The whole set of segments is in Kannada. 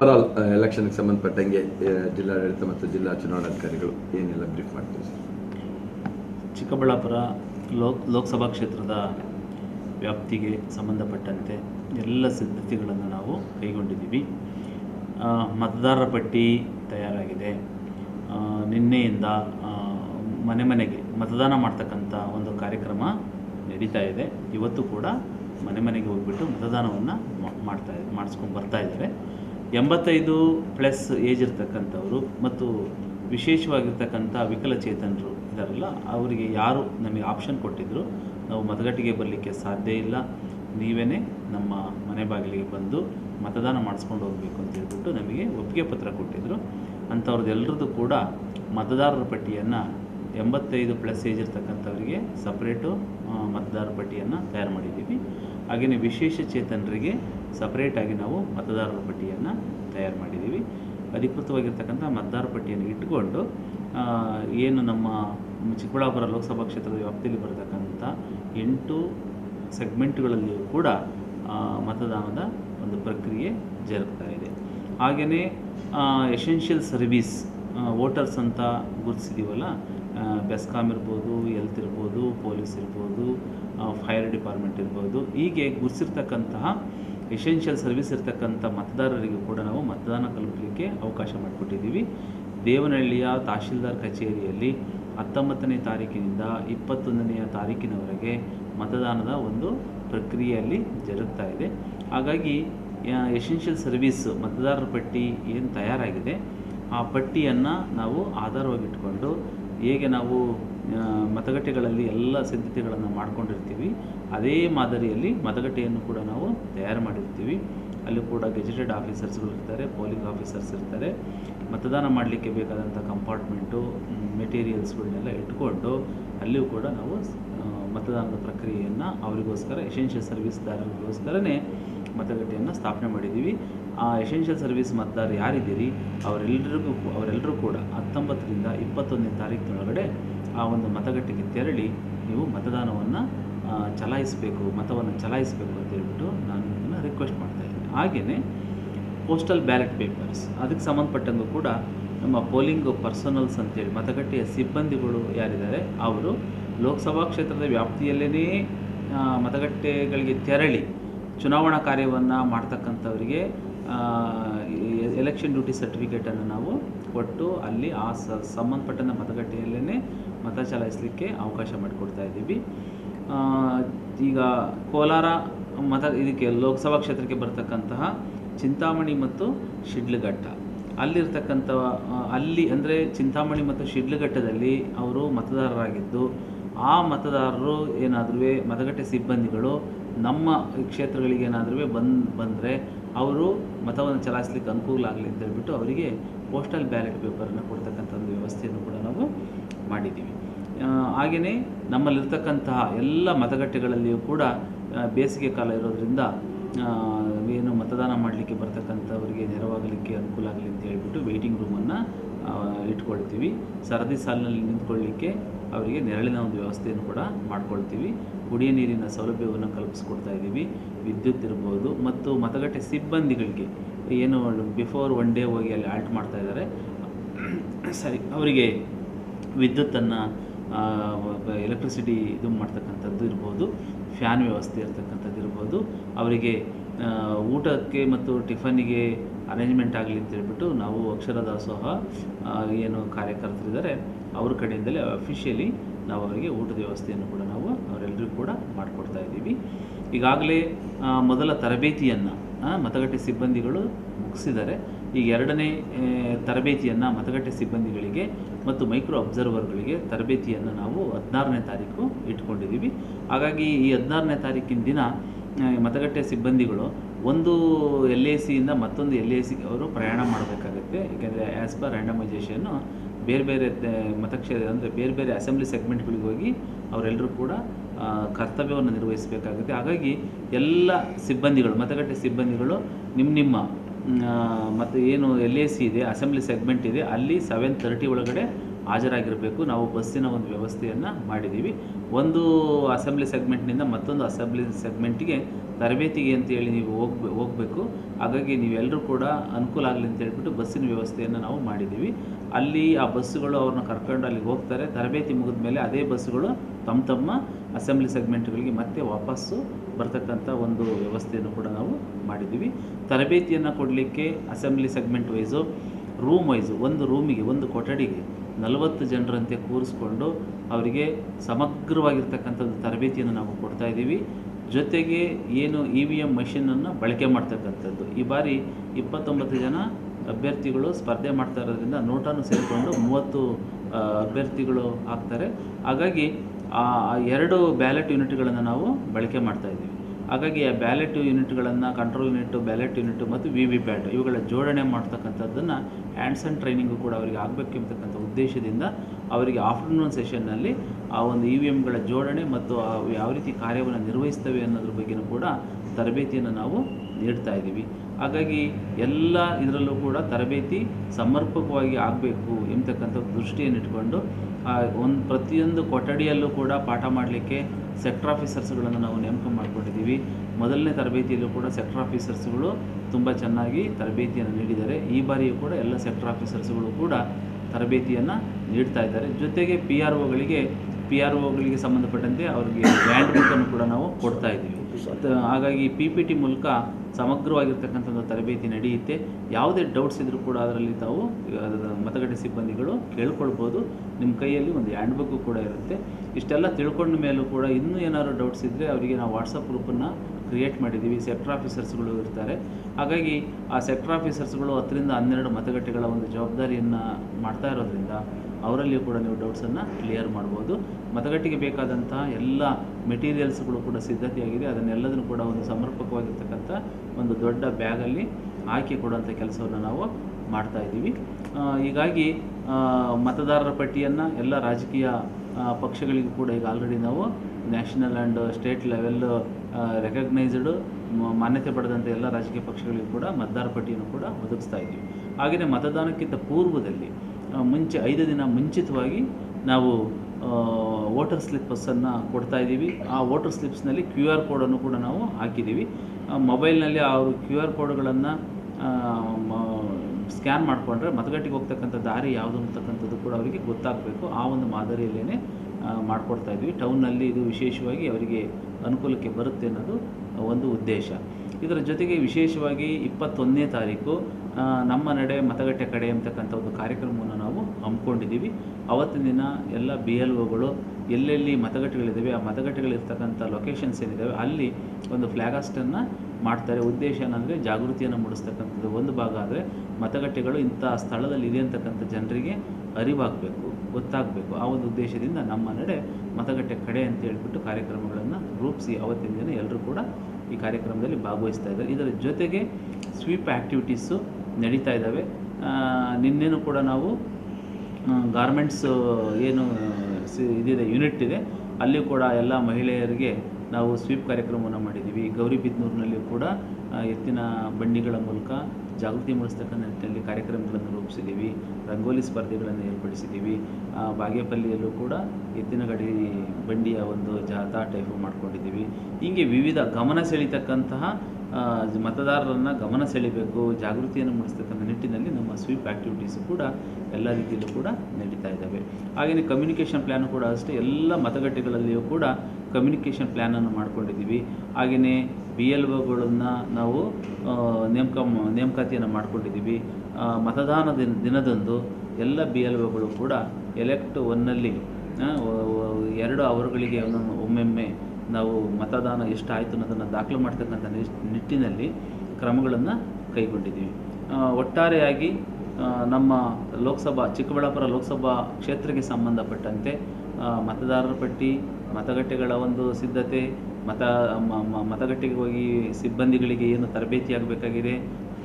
ಓವರಾಲ್ ಎಲೆಕ್ಷನ್ಗೆ ಸಂಬಂಧಪಟ್ಟಂಗೆ ಆ, ಜಿಲ್ಲಾಡಳಿತ ಮತ್ತು ಜಿಲ್ಲಾ ಚುನಾವಣಾಧಿಕಾರಿಗಳು ಏನೆಲ್ಲ ಬ್ರೀಫ್ ಮಾಡ್ತೀವಿ ಸರ್ ಚಿಕ್ಕಬಳ್ಳಾಪುರ ಲೋಕ್ ಲೋಕಸಭಾ ಕ್ಷೇತ್ರದ ವ್ಯಾಪ್ತಿಗೆ ಸಂಬಂಧಪಟ್ಟಂತೆ ಎಲ್ಲ ಸಿದ್ಧತೆಗಳನ್ನು ನಾವು ಕೈಗೊಂಡಿದ್ದೀವಿ. ಮತದಾರರ ಪಟ್ಟಿ ತಯಾರಾಗಿದೆ. ನಿನ್ನೆಯಿಂದ ಮನೆ ಮನೆಗೆ ಮತದಾನ ಮಾಡ್ತಕ್ಕಂಥ ಒಂದು ಕಾರ್ಯಕ್ರಮ ನಡೀತಾ ಇದೆ. ಇವತ್ತು ಕೂಡ ಮನೆ ಮನೆಗೆ ಹೋಗ್ಬಿಟ್ಟು ಮತದಾನವನ್ನು ಮಾಡ್ತಾ ಮಾಡಿಸ್ಕೊಂಡು ಬರ್ತಾ ಇದ್ದಾರೆ. ಎಂಬತ್ತೈದು ಪ್ಲಸ್ ಏಜ್ ಇರ್ತಕ್ಕಂಥವರು ಮತ್ತು ವಿಶೇಷವಾಗಿರ್ತಕ್ಕಂಥ ವಿಕಲಚೇತನರು ಇದ್ದಾರಲ್ಲ, ಅವರಿಗೆ ಯಾರು ನಮಗೆ ಆಪ್ಷನ್ ಕೊಟ್ಟಿದ್ದರು ನಾವು ಮತಗಟ್ಟಿಗೆ ಬರಲಿಕ್ಕೆ ಸಾಧ್ಯ ಇಲ್ಲ. ನೀವೇ ನಮ್ಮ ಮನೆ ಬಾಗಿಲಿಗೆ ಬಂದು ಮತದಾನ ಮಾಡಿಸ್ಕೊಂಡು ಹೋಗಬೇಕು ಅಂತ ಹೇಳ್ಬಿಟ್ಟು ನಮಗೆ ಒಪ್ಪಿಗೆ ಪತ್ರ ಕೊಟ್ಟಿದ್ದರು ಅಂಥವ್ರದ್ದೆಲ್ಲರದ್ದು ಕೂಡ ಮತದಾರರ ಪಟ್ಟಿಯನ್ನು ಎಂಬತ್ತೈದು ಪ್ಲಸ್ ಏಜ್ ಇರ್ತಕ್ಕಂಥವರಿಗೆ ಸಪ್ರೇಟು ಮತದಾರರ ಪಟ್ಟಿಯನ್ನು ತಯಾರು ಮಾಡಿದ್ದೀವಿ. ಹಾಗೆಯೇ ವಿಶೇಷ ಚೇತನರಿಗೆ ಸಪ್ರೇಟಾಗಿ ನಾವು ಮತದಾರರ ಪಟ್ಟಿಯನ್ನು ತಯಾರು ಮಾಡಿದ್ದೀವಿ. ಅಧಿಕೃತವಾಗಿರ್ತಕ್ಕಂಥ ಮತದಾರ ಪಟ್ಟಿಯನ್ನು ಇಟ್ಟುಕೊಂಡು ಏನು ನಮ್ಮ ಚಿಕ್ಕಬಳ್ಳಾಪುರ ಲೋಕಸಭಾ ಕ್ಷೇತ್ರದ ವ್ಯಾಪ್ತಿಯಲ್ಲಿ ಬರತಕ್ಕಂಥ ಎಂಟು ಸೆಗ್ಮೆಂಟ್ಗಳಲ್ಲಿಯೂ ಕೂಡ ಮತದಾನದ ಒಂದು ಪ್ರಕ್ರಿಯೆ ಜರುಗ್ತಾ ಇದೆ. ಹಾಗೆಯೇ ಎಸೆನ್ಷಿಯಲ್ ಸರ್ವೀಸ್ ವೋಟರ್ಸ್ ಅಂತ ಗುರುತಿಸಿದ್ದೀವಲ್ಲ ಬೆಸ್ಕಾಮ್ ಇರ್ಬೋದು ಎಲ್ತ್ ಇರ್ಬೋದು ಪೊಲೀಸ್ ಇರ್ಬೋದು ಫೈರ್ ಡಿಪಾರ್ಟ್ಮೆಂಟ್ ಇರ್ಬೋದು. ಹೀಗೆ ಗುರುತಿಸಿರ್ತಕ್ಕಂತಹ ಎಸೆನ್ಷಿಯಲ್ ಸರ್ವಿಸ್ ಇರ್ತಕ್ಕಂಥ ಮತದಾರರಿಗೂ ಕೂಡ ನಾವು ಮತದಾನ ಕಲ್ಪಲಿಕ್ಕೆ ಅವಕಾಶ ಮಾಡಿಕೊಟ್ಟಿದ್ದೀವಿ. ದೇವನಹಳ್ಳಿಯ ತಹಶೀಲ್ದಾರ್ ಕಚೇರಿಯಲ್ಲಿ ಹತ್ತೊಂಬತ್ತನೇ ತಾರೀಕಿನಿಂದ ಇಪ್ಪತ್ತೊಂದನೆಯ ತಾರೀಕಿನವರೆಗೆ ಮತದಾನದ ಒಂದು ಪ್ರಕ್ರಿಯೆಯಲ್ಲಿ ಜರುಗ್ತಾ ಇದೆ. ಹಾಗಾಗಿ ಎಸೆನ್ಷಿಯಲ್ ಸರ್ವಿಸ್ ಮತದಾರರ ಪಟ್ಟಿ ಏನು ತಯಾರಾಗಿದೆ, ಆ ಪಟ್ಟಿಯನ್ನು ನಾವು ಆಧಾರವಾಗಿಟ್ಕೊಂಡು ಹೇಗೆ ನಾವು ಮತಗಟ್ಟೆಗಳಲ್ಲಿ ಎಲ್ಲ ಸಿದ್ಧತೆಗಳನ್ನು ಮಾಡ್ಕೊಂಡಿರ್ತೀವಿ. ಅದೇ ಮಾದರಿಯಲ್ಲಿ ಮತಗಟ್ಟೆಯನ್ನು ಕೂಡ ನಾವು ತಯಾರು ಮಾಡಿರ್ತೀವಿ. ಅಲ್ಲಿ ಕೂಡ ಗೆಜೆಟೆಡ್ ಆಫೀಸರ್ಸ್ಗಳು ಇರ್ತಾರೆ ಪೋಲಿಂಗ್ ಆಫೀಸರ್ಸ್ ಇರ್ತಾರೆ. ಮತದಾನ ಮಾಡಲಿಕ್ಕೆ ಬೇಕಾದಂಥ ಕಂಪಾರ್ಟ್ಮೆಂಟು ಮೆಟೀರಿಯಲ್ಸ್ಗಳನ್ನೆಲ್ಲ ಇಟ್ಕೊಂಡು ಅಲ್ಲಿಯೂ ಕೂಡ ನಾವು ಮತದಾನದ ಪ್ರಕ್ರಿಯೆಯನ್ನು ಅವರಿಗೋಸ್ಕರ ಎಸೆನ್ಷಿಯಲ್ ಸರ್ವಿಸ್ದಾರರಿಗೋಸ್ಕರನೇ ಮತಗಟ್ಟೆಯನ್ನು ಸ್ಥಾಪನೆ ಮಾಡಿದ್ದೀವಿ. ಆ ಎಸೆನ್ಷಿಯಲ್ ಸರ್ವಿಸ್ ಮತದಾರರು ಯಾರಿದ್ದೀರಿ? ಅವರೆಲ್ಲರಿಗೂ ಅವರೆಲ್ಲರೂ ಕೂಡ ಹತ್ತೊಂಬತ್ತರಿಂದ ಇಪ್ಪತ್ತೊಂದನೇ ತಾರೀಕಿನೊಳಗಡೆ ಆ ಒಂದು ಮತಗಟ್ಟೆಗೆ ತೆರಳಿ ನೀವು ಮತದಾನವನ್ನು ಚಲಾಯಿಸಬೇಕು, ಮತವನ್ನು ಚಲಾಯಿಸಬೇಕು ಅಂತ ಹೇಳ್ಬಿಟ್ಟು ನಾನು ನಿಮ್ಮನ್ನು ರಿಕ್ವೆಸ್ಟ್ ಮಾಡ್ತಾ ಇದ್ದೀನಿ. ಹಾಗೆಯೇ ಪೋಸ್ಟಲ್ ಬ್ಯಾಲೆಟ್ ಪೇಪರ್ಸ್ ಅದಕ್ಕೆ ಸಂಬಂಧಪಟ್ಟಂಗೂ ಕೂಡ ನಮ್ಮ ಪೋಲಿಂಗ್ ಪರ್ಸನಲ್ಸ್ ಅಂತೇಳಿ, ಮತಗಟ್ಟೆಯ ಸಿಬ್ಬಂದಿಗಳು ಯಾರಿದ್ದಾರೆ, ಅವರು ಲೋಕಸಭಾ ಕ್ಷೇತ್ರದ ವ್ಯಾಪ್ತಿಯಲ್ಲೇ ಮತಗಟ್ಟೆಗಳಿಗೆ ತೆರಳಿ ಚುನಾವಣಾ ಕಾರ್ಯವನ್ನು ಮಾಡ್ತಕ್ಕಂಥವರಿಗೆ ಎಲೆಕ್ಷನ್ ಡ್ಯೂಟಿ ಸರ್ಟಿಫಿಕೇಟನ್ನು ನಾವು ಕೊಟ್ಟು ಅಲ್ಲಿ ಆ ಸಂಬಂಧಪಟ್ಟಂಥ ಮತಗಟ್ಟೆಯಲ್ಲೇ ಮತ ಚಲಾಯಿಸಲಿಕ್ಕೆ ಅವಕಾಶ ಮಾಡಿಕೊಡ್ತಾ ಇದ್ದೀವಿ. ಈಗ ಕೋಲಾರ ಮತ, ಇದಕ್ಕೆ ಲೋಕಸಭಾ ಕ್ಷೇತ್ರಕ್ಕೆ ಬರ್ತಕ್ಕಂತಹ ಚಿಂತಾಮಣಿ ಮತ್ತು ಶಿಡ್ಲಘಟ್ಟ. ಅಲ್ಲಿರ್ತಕ್ಕಂಥ ಅಲ್ಲಿ ಅಂದರೆ ಚಿಂತಾಮಣಿ ಮತ್ತು ಶಿಡ್ಲಘಟ್ಟದಲ್ಲಿ ಅವರು ಮತದಾರರಾಗಿದ್ದು, ಆ ಮತದಾರರು ಏನಾದರೂ ಮತಗಟ್ಟೆ ಸಿಬ್ಬಂದಿಗಳು ನಮ್ಮ ಕ್ಷೇತ್ರಗಳಿಗೆ ಏನಾದರೂ ಬಂದು, ಬಂದರೆ ಅವರು ಮತವನ್ನು ಚಲಾಯಿಸಲಿಕ್ಕೆ ಅನುಕೂಲ ಆಗಲಿ ಅಂತ ಹೇಳ್ಬಿಟ್ಟು ಅವರಿಗೆ ಪೋಸ್ಟಲ್ ಬ್ಯಾಲೆಟ್ ಪೇಪರನ್ನು ಕೊಡ್ತಕ್ಕಂಥ ಒಂದು ವ್ಯವಸ್ಥೆಯನ್ನು ಕೂಡ ನಾವು ಮಾಡಿದ್ದೀವಿ. ಹಾಗೆಯೇ ನಮ್ಮಲ್ಲಿರ್ತಕ್ಕಂತಹ ಎಲ್ಲ ಮತಗಟ್ಟೆಗಳಲ್ಲಿಯೂ ಕೂಡ ಬೇಸಿಗೆ ಕಾಲ ಇರೋದರಿಂದ ಏನು ಮತದಾನ ಮಾಡಲಿಕ್ಕೆ ಬರ್ತಕ್ಕಂಥವರಿಗೆ ನೆರವಾಗಲಿಕ್ಕೆ ಅನುಕೂಲ ಆಗಲಿ ಅಂತ ಹೇಳಿಬಿಟ್ಟು ವೆಯ್ಟಿಂಗ್ ರೂಮನ್ನು ಇಟ್ಕೊಳ್ತೀವಿ. ಸರದಿ ಸಾಲಿನಲ್ಲಿ ನಿಂತ್ಕೊಳ್ಳಿಕ್ಕೆ ಅವರಿಗೆ ನೆರಳಿನ ಒಂದು ವ್ಯವಸ್ಥೆಯನ್ನು ಕೂಡ ಮಾಡ್ಕೊಳ್ತೀವಿ. ಕುಡಿಯ ನೀರಿನ ಸೌಲಭ್ಯವನ್ನು ಕಲ್ಪಿಸ್ಕೊಡ್ತಾ ಇದ್ದೀವಿ. ವಿದ್ಯುತ್ ಇರ್ಬೋದು ಮತ್ತು ಮತಗಟ್ಟೆ ಸಿಬ್ಬಂದಿಗಳಿಗೆ ಏನು ಬಿಫೋರ್ ಒನ್ ಡೇ ಹೋಗಿ ಅಲ್ಲಿ ಆಲ್ಟ್ ಮಾಡ್ತಾ ಇದ್ದಾರೆ. ಸರಿ ಅವರಿಗೆ ವಿದ್ಯುತ್ತನ್ನು ಎಲೆಕ್ಟ್ರಿಸಿಟಿ ಇದು ಮಾಡ್ತಕ್ಕಂಥದ್ದು ಇರ್ಬೋದು ಫ್ಯಾನ್ ವ್ಯವಸ್ಥೆ ಇರ್ತಕ್ಕಂಥದ್ದು ಇರ್ಬೋದು, ಅವರಿಗೆ ಊಟಕ್ಕೆ ಮತ್ತು ಟಿಫನ್ನಿಗೆ ಅರೇಂಜ್ಮೆಂಟ್ ಆಗಲಿ ಅಂತ ಹೇಳ್ಬಿಟ್ಟು ನಾವು ಅಕ್ಷರ ದಾಸೋಹ ಏನು ಕಾರ್ಯಕರ್ತರಿದ್ದಾರೆ, ಅವ್ರ ಕಡೆಯಿಂದಲೇ ಅಫಿಷಿಯಲಿ ನಾವು ಅವರಿಗೆ ಊಟದ ವ್ಯವಸ್ಥೆಯನ್ನು ಕೂಡ ನಾವು ಅವರೆಲ್ಲರಿಗೂ ಕೂಡ ಮಾಡಿಕೊಡ್ತಾ ಇದ್ದೀವಿ. ಈಗಾಗಲೇ ಮೊದಲ ತರಬೇತಿಯನ್ನು ಮತಗಟ್ಟೆ ಸಿಬ್ಬಂದಿಗಳು ಮುಗಿಸಿದ್ದಾರೆ. ಈಗ ಎರಡನೇ ತರಬೇತಿಯನ್ನು ಮತಗಟ್ಟೆ ಸಿಬ್ಬಂದಿಗಳಿಗೆ ಮತ್ತು ಮೈಕ್ರೋ ಅಬ್ಸರ್ವರ್ಗಳಿಗೆ ತರಬೇತಿಯನ್ನು ನಾವು ಹದಿನಾರನೇ ತಾರೀಕು ಇಟ್ಕೊಂಡಿದ್ದೀವಿ. ಹಾಗಾಗಿ ಈ ಹದಿನಾರನೇ ತಾರೀಕಿನ ದಿನ ಮತಗಟ್ಟೆ ಸಿಬ್ಬಂದಿಗಳು ಒಂದು ಎಲ್ ಎ ಸಿಯಿಂದ ಮತ್ತೊಂದು ಎಲ್ ಎ ಸಿಗೆ ಅವರು ಪ್ರಯಾಣ ಮಾಡಬೇಕಾಗುತ್ತೆ. ಏಕೆಂದರೆ ಆ್ಯಸ್ ಪರ್ ರ್ಯಾಂಡಮೈಸೇಷನ್ನು ಬೇರೆ ಬೇರೆ ಮತಕ್ಷೇತ್ರ, ಅಂದರೆ ಬೇರೆ ಬೇರೆ ಅಸೆಂಬ್ಲಿ ಸೆಗ್ಮೆಂಟ್ಗಳಿಗೆ ಹೋಗಿ ಅವರೆಲ್ಲರೂ ಕೂಡ ಕರ್ತವ್ಯವನ್ನು ನಿರ್ವಹಿಸಬೇಕಾಗುತ್ತೆ. ಹಾಗಾಗಿ ಎಲ್ಲ ಸಿಬ್ಬಂದಿಗಳು, ಮತಗಟ್ಟೆ ಸಿಬ್ಬಂದಿಗಳು ನಿಮ್ಮ ನಿಮ್ಮ ಮತ್ತು ಏನು ಎಲ್ ಎ ಸಿ ಇದೆ ಅಸೆಂಬ್ಲಿ ಸೆಗ್ಮೆಂಟ್ ಇದೆ, ಅಲ್ಲಿ ಸೆವೆನ್ ತರ್ಟಿ ಒಳಗಡೆ ಹಾಜರಾಗಿರಬೇಕು. ನಾವು ಬಸ್ಸಿನ ಒಂದು ವ್ಯವಸ್ಥೆಯನ್ನು ಮಾಡಿದ್ದೀವಿ. ಒಂದು ಅಸೆಂಬ್ಲಿ ಸೆಗ್ಮೆಂಟ್ನಿಂದ ಮತ್ತೊಂದು ಅಸೆಂಬ್ಲಿ ಸೆಗ್ಮೆಂಟಿಗೆ ತರಬೇತಿಗೆ ಅಂತೇಳಿ ನೀವು ಹೋಗ್ಬೆ, ಹೋಗಬೇಕು. ಹಾಗಾಗಿ ನೀವೆಲ್ಲರೂ ಕೂಡ ಅನುಕೂಲ ಆಗಲಿ ಅಂತ ಹೇಳ್ಬಿಟ್ಟು ಬಸ್ಸಿನ ವ್ಯವಸ್ಥೆಯನ್ನು ನಾವು ಮಾಡಿದ್ದೀವಿ. ಅಲ್ಲಿ ಆ ಬಸ್ಸುಗಳು ಅವ್ರನ್ನ ಕರ್ಕೊಂಡು ಅಲ್ಲಿಗೆ ಹೋಗ್ತಾರೆ. ತರಬೇತಿ ಮುಗಿದ ಮೇಲೆ ಅದೇ ಬಸ್ಸುಗಳು ತಮ್ಮ ತಮ್ಮ ಅಸೆಂಬ್ಲಿ ಸೆಗ್ಮೆಂಟ್ಗಳಿಗೆ ಮತ್ತೆ ವಾಪಸ್ಸು ಬರ್ತಕ್ಕಂಥ ಒಂದು ವ್ಯವಸ್ಥೆಯನ್ನು ಕೂಡ ನಾವು ಮಾಡಿದ್ದೀವಿ. ತರಬೇತಿಯನ್ನು ಕೊಡಲಿಕ್ಕೆ assembly segment wise, room wise, ಒಂದು ರೂಮಿಗೆ, ಒಂದು ಕೊಠಡಿಗೆ ನಲವತ್ತು ಜನರಂತೆ ಕೂರಿಸ್ಕೊಂಡು ಅವರಿಗೆ ಸಮಗ್ರವಾಗಿರ್ತಕ್ಕಂಥ ಒಂದು ತರಬೇತಿಯನ್ನು ನಾವು ಕೊಡ್ತಾ ಇದ್ದೀವಿ. ಜೊತೆಗೆ ಏನು ಇ ವಿ ಎಂ ಮಷಿನನ್ನು ಬಳಕೆ ಮಾಡ್ತಕ್ಕಂಥದ್ದು. ಈ ಬಾರಿ ಇಪ್ಪತ್ತೊಂಬತ್ತು ಜನ ಅಭ್ಯರ್ಥಿಗಳು ಸ್ಪರ್ಧೆ ಮಾಡ್ತಾ ಇರೋದ್ರಿಂದ ನೋಟನ್ನು ಸೇರಿಕೊಂಡು ಮೂವತ್ತು ಅಭ್ಯರ್ಥಿಗಳು ಆಗ್ತಾರೆ. ಹಾಗಾಗಿ ಆ ಎರಡು ಬ್ಯಾಲೆಟ್ ಯೂನಿಟ್ಗಳನ್ನು ನಾವು ಬಳಕೆ ಮಾಡ್ತಾ ಇದ್ದೀವಿ. ಹಾಗಾಗಿ ಆ ಬ್ಯಾಲೆಟ್ ಯೂನಿಟ್ಗಳನ್ನು, ಕಂಟ್ರೋಲ್ ಯೂನಿಟ್, ಬ್ಯಾಲೆಟ್ ಯೂನಿಟ್ ಮತ್ತು ವಿ ವಿ ಪ್ಯಾಟ್ ಇವುಗಳ ಜೋಡಣೆ ಮಾಡ್ತಕ್ಕಂಥದ್ದನ್ನು ಹ್ಯಾಂಡ್ಸ್ ಆ್ಯಂಡ್ ಟ್ರೈನಿಂಗು ಕೂಡ ಅವರಿಗೆ ಆಗಬೇಕು ಎಂಬತಕ್ಕಂಥ ಉದ್ದೇಶದಿಂದ ಅವರಿಗೆ ಆಫ್ಟರ್ನೂನ್ ಸೆಷನ್ನಲ್ಲಿ ಆ ಒಂದು ಇ ವಿ ಎಮ್ಗಳ ಜೋಡಣೆ ಮತ್ತು ಯಾವ ರೀತಿ ಕಾರ್ಯವನ್ನು ನಿರ್ವಹಿಸ್ತವೆ ಅನ್ನೋದ್ರ ಬಗ್ಗೆಯೂ ಕೂಡ ತರಬೇತಿಯನ್ನು ನಾವು ನೀಡ್ತಾ ಇದ್ದೀವಿ. ಹಾಗಾಗಿ ಎಲ್ಲ ಇದರಲ್ಲೂ ಕೂಡ ತರಬೇತಿ ಸಮರ್ಪಕವಾಗಿ ಆಗಬೇಕು ಎಂಬತಕ್ಕಂಥ ದೃಷ್ಟಿಯನ್ನಿಟ್ಕೊಂಡು ಒಂದು ಪ್ರತಿಯೊಂದು ಕೊಠಡಿಯಲ್ಲೂ ಕೂಡ ಪಾಠ ಮಾಡಲಿಕ್ಕೆ ಸೆಕ್ಟರ್ ಆಫೀಸರ್ಸ್ಗಳನ್ನು ನಾವು ನೇಮಕ ಮಾಡಿಕೊಂಡಿದ್ದೀವಿ. ಮೊದಲನೇ ತರಬೇತಿಯಲ್ಲೂ ಕೂಡ ಸೆಕ್ಟರ್ ಆಫೀಸರ್ಸ್ಗಳು ತುಂಬ ಚೆನ್ನಾಗಿ ತರಬೇತಿಯನ್ನು ನೀಡಿದ್ದಾರೆ. ಈ ಬಾರಿಯೂ ಕೂಡ ಎಲ್ಲ ಸೆಕ್ಟರ್ ಆಫೀಸರ್ಸ್ಗಳು ಕೂಡ ತರಬೇತಿಯನ್ನು ನೀಡ್ತಾ ಇದ್ದಾರೆ. ಜೊತೆಗೆ ಪಿ ಆರ್ ಒಗಳಿಗೆ ಪಿ ಆರ್ ಒಗಳಿಗೆ ಸಂಬಂಧಪಟ್ಟಂತೆ ಅವರಿಗೆ ಹ್ಯಾಂಡ್ ಬುಕ್ಕನ್ನು ಕೂಡ ನಾವು ಕೊಡ್ತಾ ಇದ್ದೀವಿ. ಹಾಗಾಗಿ ಪಿ ಪಿ ಟಿ ಮೂಲಕ ಸಮಗ್ರವಾಗಿರ್ತಕ್ಕಂಥ ತರಬೇತಿ ನಡೆಯುತ್ತೆ. ಯಾವುದೇ ಡೌಟ್ಸ್ ಇದ್ದರೂ ಕೂಡ ಅದರಲ್ಲಿ ತಾವು ಮತಗಟ್ಟೆ ಸಿಬ್ಬಂದಿಗಳು ಕೇಳ್ಕೊಳ್ಬೋದು. ನಿಮ್ಮ ಕೈಯಲ್ಲಿ ಒಂದು ಹ್ಯಾಂಡ್ ಬುಕ್ಕು ಕೂಡ ಇರುತ್ತೆ. ಇಷ್ಟೆಲ್ಲ ತಿಳ್ಕೊಂಡ ಮೇಲೂ ಕೂಡ ಇನ್ನೂ ಏನಾದರೂ ಡೌಟ್ಸ್ ಇದ್ದರೆ ಅವರಿಗೆ ನಾವು ವಾಟ್ಸಪ್ ಗ್ರೂಪನ್ನು ಕ್ರಿಯೇಟ್ ಮಾಡಿದ್ದೀವಿ. ಸೆಕ್ಟರ್ ಆಫೀಸರ್ಸ್ಗಳು ಇರ್ತಾರೆ. ಹಾಗಾಗಿ ಆ ಸೆಕ್ಟರ್ ಆಫೀಸರ್ಸ್ಗಳು ಹತ್ತರಿಂದ ಹನ್ನೆರಡು ಮತಗಟ್ಟೆಗಳ ಒಂದು ಜವಾಬ್ದಾರಿಯನ್ನು ಮಾಡ್ತಾ ಇರೋದ್ರಿಂದ ಅವರಲ್ಲಿಯೂ ಕೂಡ ನೀವು ಡೌಟ್ಸನ್ನು ಕ್ಲಿಯರ್ ಮಾಡ್ಬೋದು. ಮತಗಟ್ಟೆಗೆ ಬೇಕಾದಂತಹ ಎಲ್ಲ ಮೆಟೀರಿಯಲ್ಸ್ಗಳು ಕೂಡ ಸಿದ್ಧತೆಯಾಗಿದೆ. ಅದನ್ನೆಲ್ಲದನ್ನು ಕೂಡ ಒಂದು ಸಮರ್ಪಕವಾಗಿರ್ತಕ್ಕಂಥ ಒಂದು ದೊಡ್ಡ ಬ್ಯಾಗಲ್ಲಿ ಹಾಕಿ ಕೊಡುವಂಥ ಕೆಲಸವನ್ನು ನಾವು ಮಾಡ್ತಾ ಇದ್ದೀವಿ. ಹೀಗಾಗಿ ಮತದಾರರ ಪಟ್ಟಿಯನ್ನು ಎಲ್ಲ ರಾಜಕೀಯ ಪಕ್ಷಗಳಿಗೂ ಕೂಡ ಈಗ ಆಲ್ರೆಡಿ ನಾವು national and state level recognised ಮಾನ್ಯತೆ ಪಡೆದಂಥ ಎಲ್ಲ ರಾಜಕೀಯ ಪಕ್ಷಗಳಿಗೂ ಕೂಡ ಮತದಾರ ಪಟ್ಟಿಯನ್ನು ಕೂಡ ಒದಗಿಸ್ತಾ ಇದ್ದೀವಿ. ಹಾಗೆಯೇ ಮತದಾನಕ್ಕಿಂತ ಪೂರ್ವದಲ್ಲಿ ಮುಂಚೆ ಐದು ದಿನ ಮುಂಚಿತವಾಗಿ ನಾವು ವೋಟರ್ ಸ್ಲಿಪ್ಪಸನ್ನು ಕೊಡ್ತಾ ಇದ್ದೀವಿ. ಆ ವೋಟರ್ ಸ್ಲಿಪ್ಸ್ನಲ್ಲಿ ಕ್ಯೂ ಆರ್ ಕೋಡನ್ನು ಕೂಡ ನಾವು ಹಾಕಿದ್ದೀವಿ. ಮೊಬೈಲ್ನಲ್ಲಿ ಅವರು ಕ್ಯೂ ಆರ್ ಕೋಡ್ಗಳನ್ನು ಸ್ಕ್ಯಾನ್ ಮಾಡಿಕೊಂಡ್ರೆ ಮತಗಟ್ಟೆಗೆ ಹೋಗ್ತಕ್ಕಂಥ ದಾರಿ ಯಾವುದು ಅಂತಕ್ಕಂಥದ್ದು ಕೂಡ ಅವರಿಗೆ ಗೊತ್ತಾಗಬೇಕು. ಆ ಒಂದು ಮಾದರಿಯಲ್ಲೇ ಮಾಡಿಕೊಡ್ತಾ ಇದ್ವಿ. ಟೌನ್ನಲ್ಲಿ ಇದು ವಿಶೇಷವಾಗಿ ಅವರಿಗೆ ಅನುಕೂಲಕ್ಕೆ ಬರುತ್ತೆ ಅನ್ನೋದು ಒಂದು ಉದ್ದೇಶ. ಇದರ ಜೊತೆಗೆ ವಿಶೇಷವಾಗಿ ಇಪ್ಪತ್ತೊಂದನೇ ತಾರೀಕು ನಮ್ಮ ನಡೆ ಮತಗಟ್ಟೆ ಕಡೆ ಅಂತಕ್ಕಂಥ ಒಂದು ಕಾರ್ಯಕ್ರಮವನ್ನು ನಾವು ಹಮ್ಮಿಕೊಂಡಿದ್ದೀವಿ. ಅವತ್ತಿನ ದಿನ ಎಲ್ಲ ಬಿ ಎಲ್ ಒಗಳು ಎಲ್ಲೆಲ್ಲಿ ಮತಗಟ್ಟೆಗಳಿದ್ದಾವೆ, ಆ ಮತಗಟ್ಟೆಗಳಿರ್ತಕ್ಕಂಥ ಲೊಕೇಶನ್ಸ್ ಏನಿದ್ದಾವೆ, ಅಲ್ಲಿ ಒಂದು ಫ್ಲ್ಯಾಗಾಸ್ಟನ್ನು ಮಾಡ್ತಾರೆ. ಉದ್ದೇಶ ಏನಂದರೆ ಜಾಗೃತಿಯನ್ನು ಮೂಡಿಸ್ತಕ್ಕಂಥದ್ದು ಒಂದು ಭಾಗ. ಆದರೆ ಮತಗಟ್ಟೆಗಳು ಇಂಥ ಸ್ಥಳದಲ್ಲಿ ಇದೆ ಅಂತಕ್ಕಂಥ ಜನರಿಗೆ ಅರಿವಾಗಬೇಕು. ಗೊತ್ತಾಗಬೇಕು. ಆ ಒಂದು ಉದ್ದೇಶದಿಂದ ನಮ್ಮ ನಡೆ ಮತಗಟ್ಟೆ ಕಡೆ ಅಂತ ಹೇಳ್ಬಿಟ್ಟು ಕಾರ್ಯಕ್ರಮಗಳನ್ನು ರೂಪಿಸಿ ಅವತ್ತಿನ ದಿನ ಎಲ್ಲರೂ ಕೂಡ ಈ ಕಾರ್ಯಕ್ರಮದಲ್ಲಿ ಭಾಗವಹಿಸ್ತಾ ಇದ್ದಾರೆ. ಇದರ ಜೊತೆಗೆ ಸ್ವೀಪ್ ಆ್ಯಕ್ಟಿವಿಟೀಸು ನಡೀತಾ ಇದ್ದಾವೆ. ನಿನ್ನೇನು ಕೂಡ ನಾವು ಗಾರ್ಮೆಂಟ್ಸ್ ಏನು ಇದಿದೆ, ಯೂನಿಟ್ ಇದೆ. ಅಲ್ಲಿ ಕೂಡ ಎಲ್ಲ ಮಹಿಳೆಯರಿಗೆ ನಾವು ಸ್ವೀಪ್ ಕಾರ್ಯಕ್ರಮವನ್ನು ಮಾಡಿದ್ದೀವಿ. ಗೌರಿಬಿದ್ನೂರಿನಲ್ಲಿ ಕೂಡ ಎತ್ತಿನ ಬಂಡಿಗಳ ಮೂಲಕ ಜಾಗೃತಿ ಮೂಡಿಸ್ತಕ್ಕಂಥ ನಿಟ್ಟಿನಲ್ಲಿ ಕಾರ್ಯಕ್ರಮಗಳನ್ನು ರೂಪಿಸಿದ್ದೀವಿ, ರಂಗೋಲಿ ಸ್ಪರ್ಧೆಗಳನ್ನು ಏರ್ಪಡಿಸಿದ್ದೀವಿ. ಬಾಗೇಪಲ್ಲಿಯಲ್ಲೂ ಕೂಡ ಎತ್ತಿನ ಗಡಿ ಬಂಡಿಯ ಒಂದು ಜಾಥಾ ಟೈಪು ಮಾಡ್ಕೊಂಡಿದ್ದೀವಿ. ಹೀಗೆ ವಿವಿಧ ಗಮನ ಸೆಳೀತಕ್ಕಂತಹ ಮತದಾರರನ್ನು ಗಮನ ಸೆಳೀಬೇಕು, ಜಾಗೃತಿಯನ್ನು ಮೂಡಿಸ್ತಕ್ಕಂಥ ನಿಟ್ಟಿನಲ್ಲಿ ನಮ್ಮ ಸ್ವೀಪ್ ಆ್ಯಕ್ಟಿವಿಟೀಸ್ ಕೂಡ ಎಲ್ಲ ರೀತಿಯಲ್ಲೂ ಕೂಡ ನಡೀತಾ ಇದ್ದಾವೆ. ಹಾಗೆಯೇ ಕಮ್ಯುನಿಕೇಷನ್ ಪ್ಲ್ಯಾನು ಕೂಡ ಅಷ್ಟೇ, ಎಲ್ಲ ಮತಗಟ್ಟೆಗಳಲ್ಲಿಯೂ ಕೂಡ ಕಮ್ಯುನಿಕೇಷನ್ ಪ್ಲ್ಯಾನನ್ನು ಮಾಡ್ಕೊಂಡಿದ್ದೀವಿ. ಹಾಗೆಯೇ ಬಿ ಎಲ್ ಒಗಳನ್ನು ನಾವು ನೇಮಕ ನೇಮಕಾತಿಯನ್ನು ಮಾಡ್ಕೊಂಡಿದ್ದೀವಿ. ಮತದಾನ ದಿನ, ದಿನದಂದು ಎಲ್ಲ ಬಿ ಎಲ್ ಒಗಳು ಕೂಡ ಎಲೆಕ್ಟ್ ಒನ್ನಲ್ಲಿ ಎರಡು ಅವರುಗಳಿಗೆ ಒಮ್ಮೊಮ್ಮೆ ನಾವು ಮತದಾನ ಎಷ್ಟು ಆಯಿತು ಅನ್ನೋದನ್ನು ದಾಖಲು ಮಾಡ್ತಕ್ಕಂಥ ನಿಟ್ಟಿನಲ್ಲಿ ಕ್ರಮಗಳನ್ನು ಕೈಗೊಂಡಿದ್ದೀವಿ. ಒಟ್ಟಾರೆಯಾಗಿ ನಮ್ಮ ಲೋಕಸಭಾ, ಚಿಕ್ಕಬಳ್ಳಾಪುರ ಲೋಕಸಭಾ ಕ್ಷೇತ್ರಕ್ಕೆ ಸಂಬಂಧಪಟ್ಟಂತೆ ಮತದಾರರ ಪಟ್ಟಿ ಮತಗಟ್ಟೆಗಳ ಒಂದು ಸಿದ್ಧತೆ, ಮತ ಮತಗಟ್ಟೆಗೆ ಹೋಗಿ ಸಿಬ್ಬಂದಿಗಳಿಗೆ ಏನು ತರಬೇತಿ ಆಗಬೇಕಾಗಿದೆ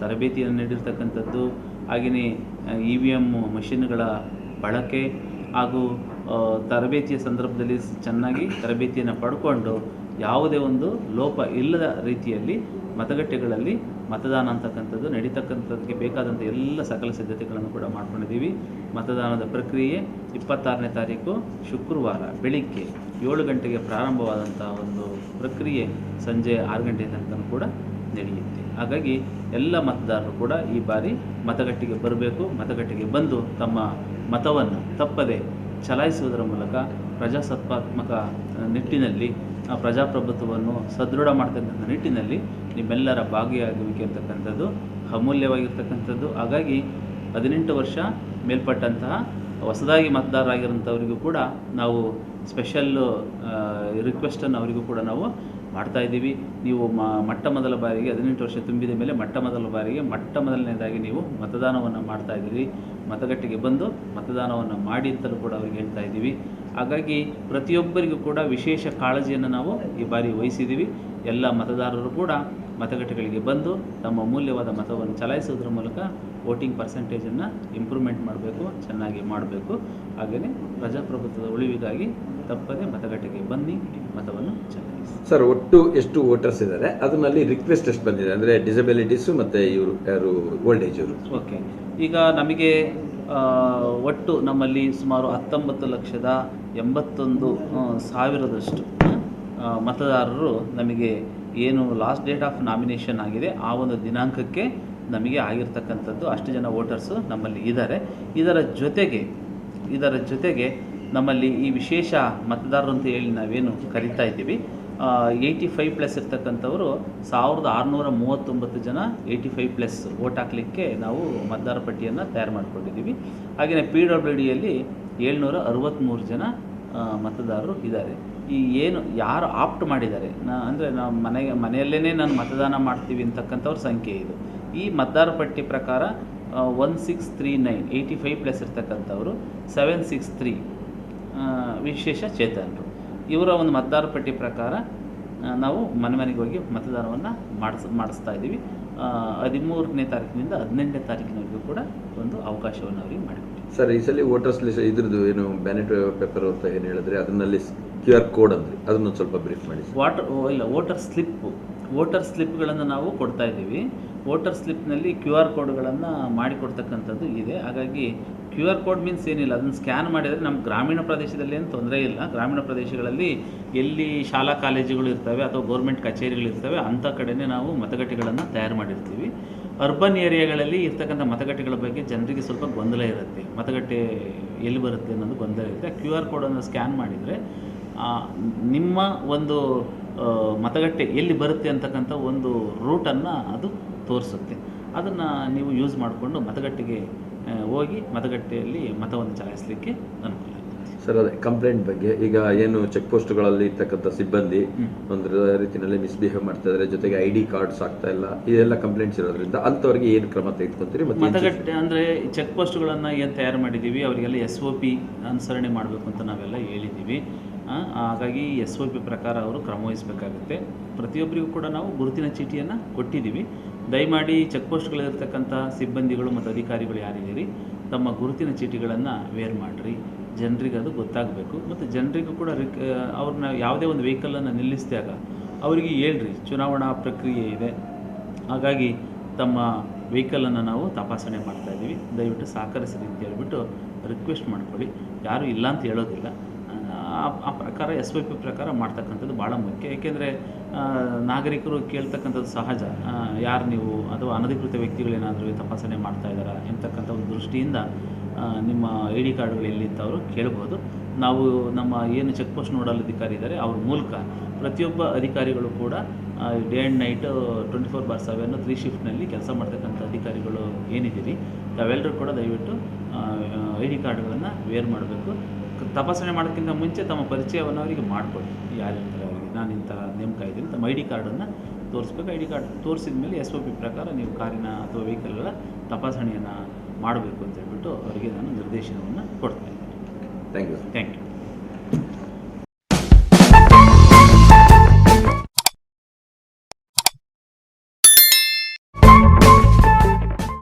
ತರಬೇತಿಯನ್ನು ನೀಡಿರ್ತಕ್ಕಂಥದ್ದು, ಹಾಗೆಯೇ ಇ ವಿ ಎಂ ಮಷಿನ್ಗಳ ಬಳಕೆ ಹಾಗೂ ತರಬೇತಿಯ ಸಂದರ್ಭದಲ್ಲಿ ಚೆನ್ನಾಗಿ ತರಬೇತಿಯನ್ನು ಪಡ್ಕೊಂಡು ಯಾವುದೇ ಒಂದು ಲೋಪ ಇಲ್ಲದ ರೀತಿಯಲ್ಲಿ ಮತಗಟ್ಟೆಗಳಲ್ಲಿ ಮತದಾನ ಅಂತಕ್ಕಂಥದ್ದು ನಡೀತಕ್ಕಂಥದ್ದಕ್ಕೆ ಬೇಕಾದಂಥ ಎಲ್ಲ ಸಕಲ ಸಿದ್ಧತೆಗಳನ್ನು ಕೂಡ ಮಾಡ್ಕೊಂಡಿದ್ದೀವಿ. ಮತದಾನದ ಪ್ರಕ್ರಿಯೆ ಇಪ್ಪತ್ತಾರನೇ ತಾರೀಕು ಶುಕ್ರವಾರ ಬೆಳಿಗ್ಗೆ. ಏಳು ಗಂಟೆಗೆ ಪ್ರಾರಂಭವಾದಂಥ ಒಂದು ಪ್ರಕ್ರಿಯೆ ಸಂಜೆ ಆರು ಗಂಟೆ ತನಕ ಕೂಡ ನಡೆಯುತ್ತೆ. ಹಾಗಾಗಿ ಎಲ್ಲ ಮತದಾರರು ಕೂಡ ಈ ಬಾರಿ ಮತಗಟ್ಟೆಗೆ ಬರಬೇಕು, ಮತಗಟ್ಟೆಗೆ ಬಂದು ತಮ್ಮ ಮತವನ್ನು ತಪ್ಪದೆ ಚಲಾಯಿಸುವುದರ ಮೂಲಕ ಪ್ರಜಾಸತ್ತಾತ್ಮಕ ನಿಟ್ಟಿನಲ್ಲಿ, ಆ, ಪ್ರಜಾಪ್ರಭುತ್ವವನ್ನು ಸದೃಢ ಮಾಡ್ತಕ್ಕಂಥ ನಿಟ್ಟಿನಲ್ಲಿ ನಿಮ್ಮೆಲ್ಲರ ಭಾಗಿಯಾಗುವಿಕೆ ಅಂತಕ್ಕಂಥದ್ದು ಅಮೂಲ್ಯವಾಗಿರ್ತಕ್ಕಂಥದ್ದು. ಹಾಗಾಗಿ ಹದಿನೆಂಟು ವರ್ಷ ಮೇಲ್ಪಟ್ಟಂತಹ ಹೊಸದಾಗಿ ಮತದಾರರಾಗಿರುವಂಥವರಿಗೂ ಕೂಡ ನಾವು ಸ್ಪೆಷಲ್ಲು ರಿಕ್ವೆಸ್ಟನ್ನು ಅವರಿಗೂ ಕೂಡ ನಾವು ಮಾಡ್ತಾ ಇದ್ದೀವಿ. ನೀವು ಮೊಟ್ಟ ಮೊದಲ ಬಾರಿಗೆ ಹದಿನೆಂಟು ವರ್ಷ ತುಂಬಿದ ಮೇಲೆ ಮೊಟ್ಟ ಮೊದಲ ಬಾರಿಗೆ ಮೊಟ್ಟ ಮೊದಲನೇದಾಗಿ ನೀವು ಮತದಾನವನ್ನು ಮಾಡ್ತಾ ಇದ್ದೀರಿ. ಮತಗಟ್ಟೆಗೆ ಬಂದು ಮತದಾನವನ್ನು ಮಾಡಿ ಅಂತಲೂ ಕೂಡ ಅವ್ರಿಗೆ ಹೇಳ್ತಾ ಇದ್ದೀವಿ. ಹಾಗಾಗಿ ಪ್ರತಿಯೊಬ್ಬರಿಗೂ ಕೂಡ ವಿಶೇಷ ಕಾಳಜಿಯನ್ನು ನಾವು ಈ ಬಾರಿ ವಹಿಸಿದ್ದೀವಿ. ಎಲ್ಲ ಮತದಾರರು ಕೂಡ ಮತಗಟ್ಟೆಗಳಿಗೆ ಬಂದು ತಮ್ಮ ಮೂಲ್ಯವಾದ ಮತವನ್ನು ಚಲಾಯಿಸುವುದರ ಮೂಲಕ ವೋಟಿಂಗ್ ಪರ್ಸೆಂಟೇಜನ್ನು ಇಂಪ್ರೂವ್ಮೆಂಟ್ ಮಾಡಬೇಕು ಚೆನ್ನಾಗಿ ಮಾಡಬೇಕು. ಹಾಗೆಯೇ ಪ್ರಜಾಪ್ರಭುತ್ವದ ಉಳಿವಿಗಾಗಿ ತಪ್ಪದೆ ಮತಗಟ್ಟೆಗೆ ಬನ್ನಿ ಮತವನ್ನು ಚಲಾಯಿಸಿ. ಸರ್ ಒಟ್ಟು ಎಷ್ಟು ವೋಟರ್ಸ್ ಇದ್ದಾರೆ? ಅದರಲ್ಲಿ ರಿಕ್ವೆಸ್ಟ್ ಎಷ್ಟು ಬಂದಿದೆ? ಅಂದರೆ ಡಿಸಬಿಲಿಟೀಸು ಮತ್ತು ಇವರು ಯಾರು ಓಲ್ಡ್ ಏಜ್ ಇವರು? ಓಕೆ ಈಗ ನಮಗೆ ಒಟ್ಟು ನಮ್ಮಲ್ಲಿ ಸುಮಾರು ಹತ್ತೊಂಬತ್ತು ಲಕ್ಷದ ಎಂಬತ್ತೊಂದು ಸಾವಿರದಷ್ಟು ಮತದಾರರು ನಮಗೆ ಏನು ಲಾಸ್ಟ್ ಡೇಟ್ ಆಫ್ ನಾಮಿನೇಷನ್ ಆಗಿದೆ ಆ ಒಂದು ದಿನಾಂಕಕ್ಕೆ ನಮಗೆ ಆಗಿರ್ತಕ್ಕಂಥದ್ದು ಅಷ್ಟು ಜನ ವೋಟರ್ಸು ನಮ್ಮಲ್ಲಿ ಇದ್ದಾರೆ. ಇದರ ಜೊತೆಗೆ ಇದರ ಜೊತೆಗೆ ನಮ್ಮಲ್ಲಿ ಈ ವಿಶೇಷ ಮತದಾರರು ಅಂತ ಹೇಳಿ ನಾವೇನು ಕರಿತಾ ಇದ್ದೀವಿ. ಏಯ್ಟಿ ಫೈವ್ ಪ್ಲಸ್ ಇರ್ತಕ್ಕಂಥವರು ಸಾವಿರದ ಆರುನೂರ ಮೂವತ್ತೊಂಬತ್ತು ಜನ ಏಯ್ಟಿ ಫೈವ್ ಪ್ಲಸ್ ವೋಟ್ ಹಾಕಲಿಕ್ಕೆ ನಾವು ಮತದಾರ ಪಟ್ಟಿಯನ್ನು ತಯಾರು ಮಾಡಿಕೊಂಡಿದ್ದೀವಿ. ಹಾಗೆಯೇ ಪಿ ಡಬ್ಲ್ಯೂ ಡಿಯಲ್ಲಿ ಏಳ್ನೂರ ಅರವತ್ತ್ಮೂರು ಜನ ಮತದಾರರು ಇದ್ದಾರೆ. ಈ ಏನು, ಯಾರು ಆಪ್ಟ್ ಮಾಡಿದ್ದಾರೆ? ನಾ, ಅಂದರೆ ನಾವು ಮನೆಗೆ ಮನೆಯಲ್ಲೇ ನಾನು ಮತದಾನ ಮಾಡ್ತೀವಿ ಅಂತಕ್ಕಂಥವ್ರ ಸಂಖ್ಯೆ ಇದು. ಈ ಮತದಾರ ಪಟ್ಟಿ ಪ್ರಕಾರ one six three nine eighty five plus ಇರ್ತಕ್ಕಂಥವರು seven six three ವಿಶೇಷ ಚೇತನರು. ಇವರ ಒಂದು ಮತದಾರ ಪಟ್ಟಿ ಪ್ರಕಾರ ನಾವು ಮನೆ ಮನೆಗೆ ಹೋಗಿ ಮತದಾನವನ್ನು ಮಾಡಿಸ್ ಮಾಡಿಸ್ತಾ ಇದ್ದೀವಿ. ಹದಿಮೂರನೇ ತಾರೀಕಿನಿಂದ ಹದಿನೆಂಟನೇ ತಾರೀಕಿನವರೆಗೂ ಕೂಡ ಒಂದು ಅವಕಾಶವನ್ನು ಅವರಿಗೆ ಮಾಡಿಕೊಟ್ಟಿದ್ದೀವಿ. ಸರ್ ಈ ಸಲ ವೋಟರ್ಸ್ ಲಿಸ್ಟ್ ಇದ್ರದ್ದು ಏನು ಬ್ಯಾನೆಟ್ ಪೇಪರ್ ಅಂತ ಏನು ಹೇಳಿದ್ರೆ ಅದನ್ನಲ್ಲಿ ಕ್ಯೂ ಆರ್ ಕೋಡ್ ಅಂದರೆ ಅದನ್ನು ಸ್ವಲ್ಪ ಬ್ರೀಫ್ ಮಾಡಿ ವಾಟರ್ ಇಲ್ಲ ವೋಟರ್ ಸ್ಲಿಪ್ಪು. ವೋಟರ್ ಸ್ಲಿಪ್ಗಳನ್ನು ನಾವು ಕೊಡ್ತಾ ಇದ್ದೀವಿ. ವೋಟರ್ ಸ್ಲಿಪ್ನಲ್ಲಿ ಕ್ಯೂ ಆರ್ ಕೋಡ್ಗಳನ್ನು ಮಾಡಿಕೊಡ್ತಕ್ಕಂಥದ್ದು ಇದೆ. ಹಾಗಾಗಿ ಕ್ಯೂ ಆರ್ ಕೋಡ್ ಮೀನ್ಸ್ ಏನಿಲ್ಲ, ಅದನ್ನು ಸ್ಕ್ಯಾನ್ ಮಾಡಿದರೆ ನಮ್ಮ ಗ್ರಾಮೀಣ ಪ್ರದೇಶದಲ್ಲಿ ಏನು ತೊಂದರೆ ಇಲ್ಲ. ಗ್ರಾಮೀಣ ಪ್ರದೇಶಗಳಲ್ಲಿ ಎಲ್ಲಿ ಶಾಲಾ ಕಾಲೇಜುಗಳು ಇರ್ತವೆ ಅಥವಾ ಗೌರ್ಮೆಂಟ್ ಕಚೇರಿಗಳಿರ್ತವೆ ಅಂಥ ಕಡೆಯೇ ನಾವು ಮತಗಟ್ಟೆಗಳನ್ನು ತಯಾರು ಮಾಡಿರ್ತೀವಿ. ಅರ್ಬನ್ ಏರಿಯಾಗಳಲ್ಲಿ ಇರ್ತಕ್ಕಂಥ ಮತಗಟ್ಟೆಗಳ ಬಗ್ಗೆ ಜನರಿಗೆ ಸ್ವಲ್ಪ ಗೊಂದಲ ಇರುತ್ತೆ. ಮತಗಟ್ಟೆ ಎಲ್ಲಿ ಬರುತ್ತೆ ಅನ್ನೋದು ಗೊಂದಲ ಇರುತ್ತೆ. ಕ್ಯೂ ಆರ್ ಕೋಡನ್ನು ಸ್ಕ್ಯಾನ್ ಮಾಡಿದರೆ ನಿಮ್ಮ ಒಂದು ಮತಗಟ್ಟೆ ಎಲ್ಲಿ ಬರುತ್ತೆ ಅಂತಕ್ಕಂಥ ಒಂದು ರೂಟನ್ನು ಅದು ತೋರಿಸುತ್ತೆ. ಅದನ್ನು ನೀವು ಯೂಸ್ ಮಾಡಿಕೊಂಡು ಮತಗಟ್ಟೆಗೆ ಹೋಗಿ ಮತಗಟ್ಟೆಯಲ್ಲಿ ಮತವನ್ನು ಚಲಾಯಿಸಲಿಕ್ಕೆ ಅನುಕೂಲ ಸರ್ ಅದೇ ಕಂಪ್ಲೇಂಟ್ ಬಗ್ಗೆ. ಈಗ ಏನು ಚೆಕ್ ಪೋಸ್ಟ್ಗಳಲ್ಲಿ ಇರ್ತಕ್ಕಂಥ ಸಿಬ್ಬಂದಿ ಒಂದು ರೀತಿಯಲ್ಲಿ ಮಿಸ್ಬಿಹೇವ್ ಮಾಡ್ತಾ ಇದ್ದಾರೆ ಜೊತೆಗೆ ಐ ಡಿ ಕಾರ್ಡ್ಸ್ ಆಗ್ತಾ ಇಲ್ಲ. ಇದೆಲ್ಲ ಕಂಪ್ಲೇಂಟ್ಸ್ ಇರೋದ್ರಿಂದ ಅಂಥವ್ರಿಗೆ ಏನು ಕ್ರಮ ತೆಗೆದುಕೊಂತೀರಿ ಮತಗಟ್ಟೆ ಅಂದರೆ ಚೆಕ್ ಪೋಸ್ಟ್ಗಳನ್ನು ಏನು ತಯಾರು ಮಾಡಿದ್ದೀವಿ? ಅವರಿಗೆಲ್ಲ ಎಸ್ ಒ ಪಿ ಅನುಸರಣೆ ಮಾಡಬೇಕು ಅಂತ ನಾವೆಲ್ಲ ಹೇಳಿದ್ದೀವಿ. ಹಾಗಾಗಿ ಎಸ್ ಒ ಪಿ ಪ್ರಕಾರ ಅವರು ಕ್ರಮವಹಿಸಬೇಕಾಗುತ್ತೆ ಪ್ರತಿಯೊಬ್ಬರಿಗೂ ಕೂಡ ನಾವು ಗುರುತಿನ ಚೀಟಿಯನ್ನು ಕೊಟ್ಟಿದ್ದೀವಿ. ದಯಮಾಡಿ ಚೆಕ್ ಪೋಸ್ಟ್ಗಳಲ್ಲಿರ್ತಕ್ಕಂಥ ಸಿಬ್ಬಂದಿಗಳು ಮತ್ತು ಅಧಿಕಾರಿಗಳು ಯಾರಿದ್ದೀರಿ, ತಮ್ಮ ಗುರುತಿನ ಚೀಟಿಗಳನ್ನು ವೇರ್ ಮಾಡಿರಿ. ಜನರಿಗೆ ಅದು ಗೊತ್ತಾಗಬೇಕು. ಮತ್ತು ಜನರಿಗೂ ಕೂಡ ರಿಕ್ ಅವ್ರನ್ನ ಯಾವುದೇ ಒಂದು ವೆಹಿಕಲನ್ನು ನಿಲ್ಲಿಸಿದಾಗ ಅವರಿಗೆ ಹೇಳ್ರಿ, ಚುನಾವಣಾ ಪ್ರಕ್ರಿಯೆ ಇದೆ. ಹಾಗಾಗಿ ತಮ್ಮ ವೆಹಿಕಲನ್ನು ನಾವು ತಪಾಸಣೆ ಮಾಡ್ತಾಯಿದ್ದೀವಿ ದಯವಿಟ್ಟು ಸಹಕರಿಸಿರಿ ಅಂತ ಹೇಳ್ಬಿಟ್ಟು ರಿಕ್ವೆಸ್ಟ್ ಮಾಡ್ಕೊಳ್ಳಿ. ಯಾರೂ ಇಲ್ಲ ಅಂತ ಹೇಳೋದಿಲ್ಲ. ಆ ಪ್ರಕಾರ ಎಸ್ ವೈ ಪಿ ಪ್ರಕಾರ ಮಾಡ್ತಕ್ಕಂಥದ್ದು ಭಾಳ ಮುಖ್ಯ. ಏಕೆಂದರೆ ನಾಗರಿಕರು ಕೇಳ್ತಕ್ಕಂಥದ್ದು ಸಹಜ. ಯಾರು ನೀವು ಅಥವಾ ಅನಧಿಕೃತ ವ್ಯಕ್ತಿಗಳೇನಾದರೂ ತಪಾಸಣೆ ಮಾಡ್ತಾ ಇದ್ದಾರಾ ಎಂತಕ್ಕಂಥ ಒಂದು ದೃಷ್ಟಿಯಿಂದ ನಿಮ್ಮ ಐ ಡಿ ಕಾರ್ಡ್ಗಳು ಎಲ್ಲಿ ಅಂತ ಅವರು ಕೇಳ್ಬೋದು. ನಾವು ನಮ್ಮ ಏನು ಚೆಕ್ ಪೋಸ್ಟ್ ನೋಡಲ್ ಅಧಿಕಾರಿ ಇದ್ದಾರೆ ಅವ್ರ ಮೂಲಕ ಪ್ರತಿಯೊಬ್ಬ ಅಧಿಕಾರಿಗಳು ಕೂಡ day and night twenty four bar seven three ಶಿಫ್ಟ್ನಲ್ಲಿ ಕೆಲಸ ಮಾಡ್ತಕ್ಕಂಥ ಅಧಿಕಾರಿಗಳು ಏನಿದ್ದೀರಿ, ತಾವೆಲ್ಲರೂ ಕೂಡ ದಯವಿಟ್ಟು ಐ ಡಿ ಕಾರ್ಡ್ಗಳನ್ನು ವೇರ್ ಮಾಡಬೇಕು. ತಪಾಸಣೆ ಮಾಡೋಕ್ಕಿಂತ ಮುಂಚೆ ತಮ್ಮ ಪರಿಚಯವನ್ನು ಅವರಿಗೆ ಮಾಡಿಕೊಡಿ ಯಾರಿರ್ತಾರೆ ಅವರಿಗೆ. ನಾನು ಇಂಥ ನೇಮಕ ಇದ್ದೀನಿ ತಮ್ಮ ಐ ಡಿ ಕಾರ್ಡನ್ನು ತೋರಿಸ್ಬೇಕು. ಐ ಡಿ ಕಾರ್ಡ್ ತೋರಿಸಿದ ಮೇಲೆ ಎಸ್ ಒ ಪಿ ಪ್ರಕಾರ ನೀವು ಕಾರಿನ ಅಥವಾ ವೆಹಿಕಲ್ಗಳ ತಪಾಸಣೆಯನ್ನು ಮಾಡಬೇಕು ಅಂತ ಹೇಳ್ಬಿಟ್ಟು ಅವರಿಗೆ ನಾನು ನಿರ್ದೇಶನವನ್ನು ಕೊಡ್ತಾ ಇದ್ದೀನಿ. Thank you thank you